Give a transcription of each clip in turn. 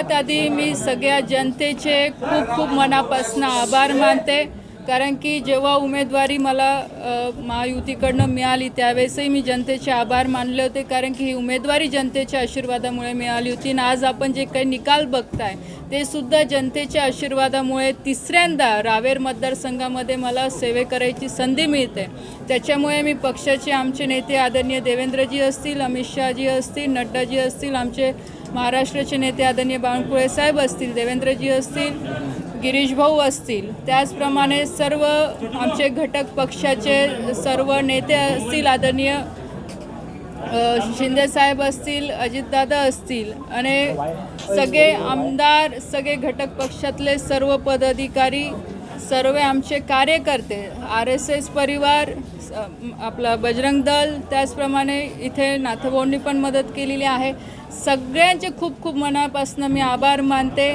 सगळ्यात आधी मी सगळ्या जनतेचे खूप खूप मनापासून आभार मानते कारण की जेव्हा उमेदवारी मला महायुतीकडनं मिळाली त्यावेळेसही मी जनतेचे आभार मानले होते. कारण की ही उमेदवारी जनतेच्या आशीर्वादामुळे मिळाली होती. आणि आज आपण जे काही निकाल बघताय ते सुद्धा जनतेच्या आशीर्वादामुळे तिसऱ्यांदा रावेर मतदारसंघामध्ये मला सेवे करायची संधी मिळते. त्याच्यामुळे मी पक्षाचे आमचे नेते आदरणीय देवेंद्रजी असतील अमित शहाजी असतील नड्डाजी असतील आमचे महाराष्ट्राचे नेते आदरणीय बावनकुळे साहेब असतील देवेंद्रजी असतील गिरीश भाऊ असतील. त्याचप्रमाणे सर्व आमचे घटक पक्षाचे सर्व नेते असतील आदरणीय शिंदेसाहेब असतील अजितदादा असतील आणि सगळे आमदार सगळे घटक पक्षातले सर्व पदाधिकारी सर्व आमचे कार्यकर्ते आर एस एस परिवार स- आपला बजरंग दल त्याचप्रमाणे इथे नाथभाऊंनी पण मदत केलेली आहे. सगळ्यांचे खूप खूप मनापासून मी आभार मानते.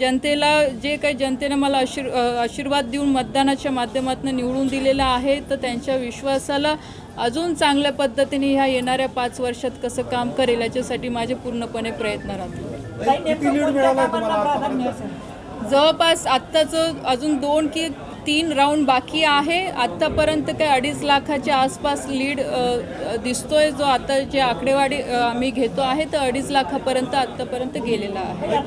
जनतेला जे काही जनतेनं मला आशीर आशीर्वाद देऊन मतदानाच्या माध्यमातून निवडून दिलेलं आहे तर त्यांच्या विश्वासाला अजून चांगल्या पद्धतीने ह्या येणाऱ्या पाच वर्षात कसं काम करेल याच्यासाठी माझे पूर्णपणे प्रयत्न राहतील. जवळपास आत्ताचं अजून दोन की तीन राऊंड बाकी आहे. आत्तापर्यंत काय अडीच लाखाच्या आसपास लीड दिसतोय जो आता जे आकडेवारी अ, आम्ही घेतो आहे तर अडीच लाखापर्यंत आत्तापर्यंत गेलेला आहे.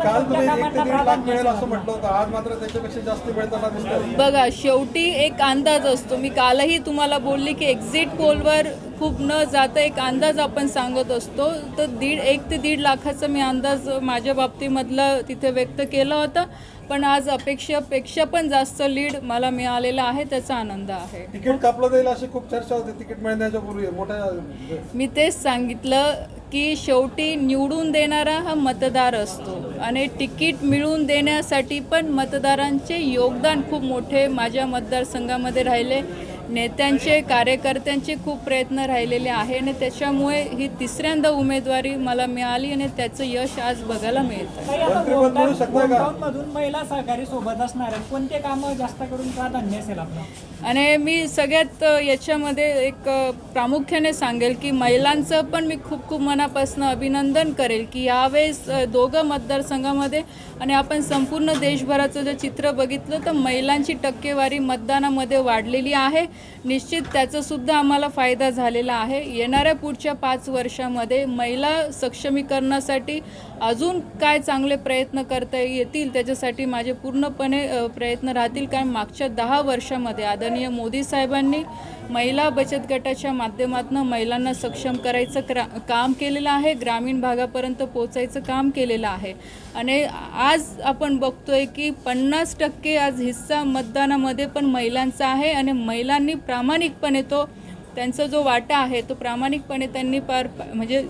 बघा शेवटी एक अंदाज असतो. मी कालही तुम्हाला बोलली की एक्झिट पोलवर खूप न जाता एक अंदाज आपण सांगत असतो. तर दीड एक ते दीड लाखाचा मी अंदाज माझ्या बाबतीमधला तिथे व्यक्त केला होता. पण आज अपेक्षेपेक्षा पण जास्त लीड मला मिळालेला आहे त्याचा आनंद आहे. तिकीट कापलं जाईल अशी खूप चर्चा होती तिकीट मिळण्याच्या पूर्वी. मोठ्या मी तेच सांगितलं की शेवटी निवडून देणारा हा मतदार असतो आणि तिकीट मिळवून देण्यासाठी पण मतदारांचे योगदान खूप मोठे माझ्या मतदारसंघामध्ये राहिले. नेत्यांचे कार्यकर्त्यांचे खूप प्रयत्न राहिलेले आहे आणि त्याच्यामुळे ही तिसऱ्यांदा उमेदवारी मला मिळाली आणि त्याचं यश आज बघायला मिळतं. महिला सहकारी सोबत असणार कोणते कामं जास्त करून प्राधान्य असेल आपलं? आणि मी सगळ्यात याच्यामध्ये एक प्रामुख्याने सांगेल की महिलांचं पण मी खूप खूप मनापासून अभिनंदन करेल की यावेळेस दोघं मतदारसंघामध्ये आणि आपण संपूर्ण देशभराचं जर चित्र बघितलं तर महिलांची टक्केवारी मतदानामध्ये वाढलेली आहे. निश्चित त्याचासुद्धा आम्हाला फायदा झालेला आहे. येणाऱ्या पुढच्या पाच वर्षामध्ये महिला सक्षमीकरणासाठी अजून काय चांगले प्रयत्न करता येतील त्याच्यासाठी माझे पूर्णपणे प्रयत्न राहतील. कारण मागच्या दहा वर्षामध्ये आदरणीय मोदी साहेबांनी महिला बचत गटाच्या माध्यमातून महिलांना सक्षम करायचं क्रा काम केलेलं आहे. ग्रामीण भागापर्यंत पोचायचं काम केलेलं आहे. आणि आज आपण बघतोय की पन्नास टक्के आज हिस्सा मतदानामध्ये पण महिलांचा आहे आणि महिलांनी प्रामाणिकपणे तो त्यांचा जो वाटा आहे तो प्रामाणिकपणे त्यांनी पार म्हणजे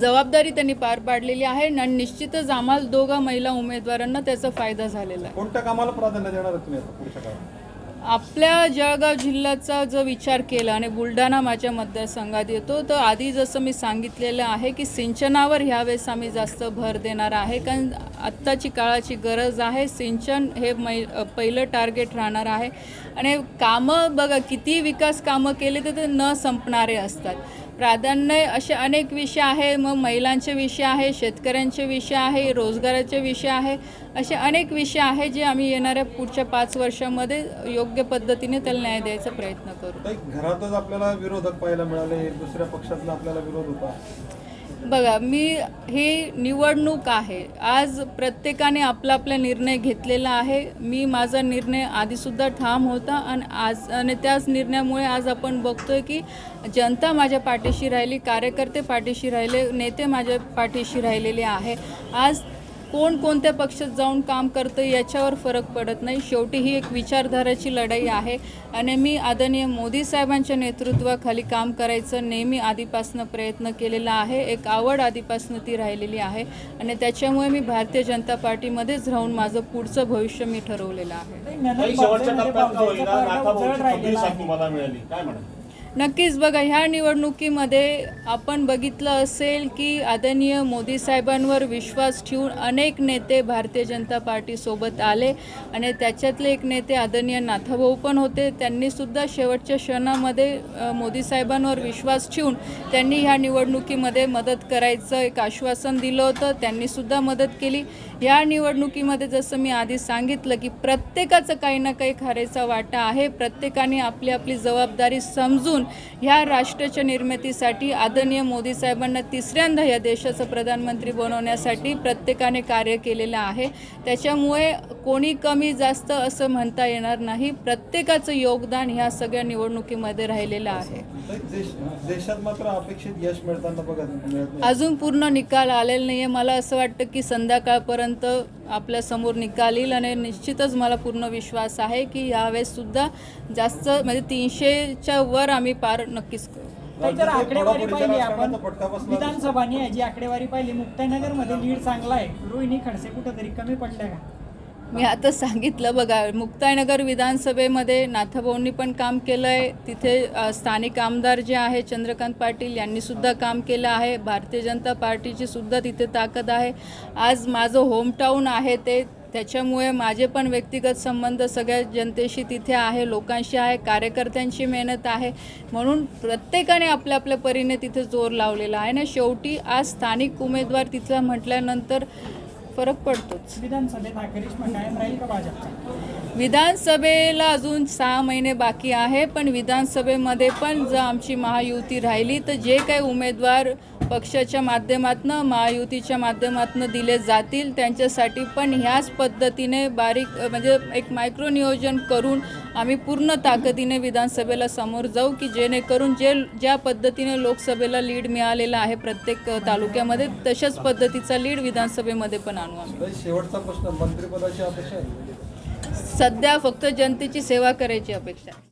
जबाबदारी त्यांनी पार पाडलेली आहे आणि निश्चितच आम्हाला दोघा महिला उमेदवारांना त्याचा फायदा झालेला आहे. कोणत्या कामाला प्राधान्य देणार तुम्ही आपल्या जळगाव जिल्ह्याचा जर विचार केला आणि बुलढाणा माझ्या मतदारसंघात येतो तर आधी जसं मी सांगितलेलं आहे की सिंचनावर ह्यावेळेस आम्ही जास्त भर देणार आहे कारण आत्ताची काळाची गरज आहे. सिंचन हे मै पहिलं टार्गेट राहणार आहे. आणि कामं बघा किती विकास कामं केले तर ते न संपणारे असतात. प्राधान्य असे अनेक विषय आहे. मग महिलांचे विषय आहे शेतकऱ्यांचे विषय आहे रोजगाराचे विषय आहे असे अनेक विषय आहे जे आम्ही येणाऱ्या पुढच्या पाच वर्षामध्ये योग्य पद्धतीने त्याला न्याय द्यायचा प्रयत्न करू. घरातच आपल्याला विरोधक पाहायला मिळाले दुसऱ्या पक्षातला आपल्याला विरोध होता. बघा मी ही निवडणूक आहे. आज प्रत्येकाने आपला आपला निर्णय घेतलेला आहे. मी माझा निर्णय आधीसुद्धा ठाम होता आणि आज आणि त्याच निर्णयामुळे आज आपण बघतोय की जनता माझ्या पाठीशी राहिली कार्यकर्ते पाठीशी राहिले नेते माझ्या पाठीशी राहिलेले आहे. आज कोण कोणत्या पक्षात जाऊन काम करतं याच्यावर फरक पडत नाही. शेवटी ही एक विचारधाराची लढाई आहे आणि मी आदरणीय मोदी साहेबांच्या नेतृत्वाखाली काम करायचं नेहमी आधीपासनं प्रयत्न केलेला आहे. एक आवड आधीपासनं ती राहिलेली आहे आणि त्याच्यामुळे मी भारतीय जनता पार्टीमध्येच राहून माझं पुढचं भविष्य मी ठरवलेलं आहे. नक्कीच बघा ह्या निवडणुकीमध्ये आपण बघितलं असेल की आदरणीय मोदी साहेबांवर विश्वास ठेवून अनेक नेते भारतीय जनता पार्टीसोबत आले आणि त्याच्यातले एक नेते आदरणीय नाथाभाऊ पण होते. त्यांनीसुद्धा शेवटच्या क्षणामध्ये मोदी साहेबांवर विश्वास ठेवून त्यांनी ह्या निवडणुकीमध्ये मदत करायचं एक आश्वासन दिलं होतं. त्यांनीसुद्धा मदत केली. या निवडणुकीमध्ये जसं मी आधी सांगितलं की प्रत्येकाचं काही ना काही खारेचा वाटा आहे. प्रत्येकाने आपली आपली जबाबदारी समजून ह्या राष्ट्राच्या निर्मितीसाठी आदरणीय मोदी साहेबांना तिसऱ्यांदा या देशाचं प्रधानमंत्री बनवण्यासाठी प्रत्येकाने कार्य केलेलं आहे. त्याच्यामुळे कोणी कमी जास्त असं म्हणता येणार नाही. प्रत्येकाचं योगदान ह्या सगळ्या निवडणुकीमध्ये राहिलेलं आहे. देश देशात मात्र अपेक्षित यश मिळताना बघत अजून पूर्ण निकाल आलेला नाही आहे मला असं वाटतं की संध्याकाळपर्यंत आपल्यासमोर निकाल येईल आणि निश्चितच मला पूर्ण विश्वास आहे की यावेळेससुद्धा जास्त म्हणजे तीनशेच्या वर आम्ही पार नक्कीच करू. तर आकडेवारी पाहिली आपण विधानसभानी जी आकडेवारी पाहिली मुक्ताईनगरमध्ये लीड चांगला आहे. रोहिणी खडसे कुठंतरी कमी पडल्या का? मी आता सांगितलं बघा मुक्ताईनगर विधानसभेमध्ये नाथाभाऊंनी पण काम केलं आहे तिथे स्थानिक आमदार जे आहे चंद्रकांत पाटील यांनी सुद्धा काम केलं आहे. भारतीय जनता पार्टीची सुद्धा तिथे ताकद आहे. आज माझं होमटाऊन आहे ते त्याच्यामुळे माझे पण व्यक्तिगत संबंध सगळ्या जनतेशी तिथे आहे लोकांशी आहे कार्यकर्त्यांची मेहनत आहे. म्हणून प्रत्येकाने आपल्या आपल्या परीने तिथे जोर लावलेला आहे ना. शेवटी आज स्थानिक उमेदवार तिथला म्हटल्यानंतर फरक पडतोच. विधानसभेला अजून सहा महिने बाकी आहे पण विधानसभेमध्ये पण जर आमची महायुती राहिली तर जे काही उमेदवार पक्षाच्या माध्यमातून महायुतीच्या माध्यमातून दिले जातील. त्यांच्यासाठी पण ह्याच पद्धतीने बारीक म्हणजे एक मायक्रो नियोजन करून आम्ही पूर्ण ताकदीने विधानसभेला समोर जाऊ की जेणेकरून जे ज्या पद्धतीने लोकसभेला लीड मिळालेला आहे प्रत्येक तालुक्यामध्ये तशाच पद्धतीचा लीड विधानसभेमध्ये पण आणू आम्ही. शेवटचा प्रश्न मंत्रिपदाची अपेक्षा सध्या फक्त जनतेची सेवा करायची अपेक्षा आहे.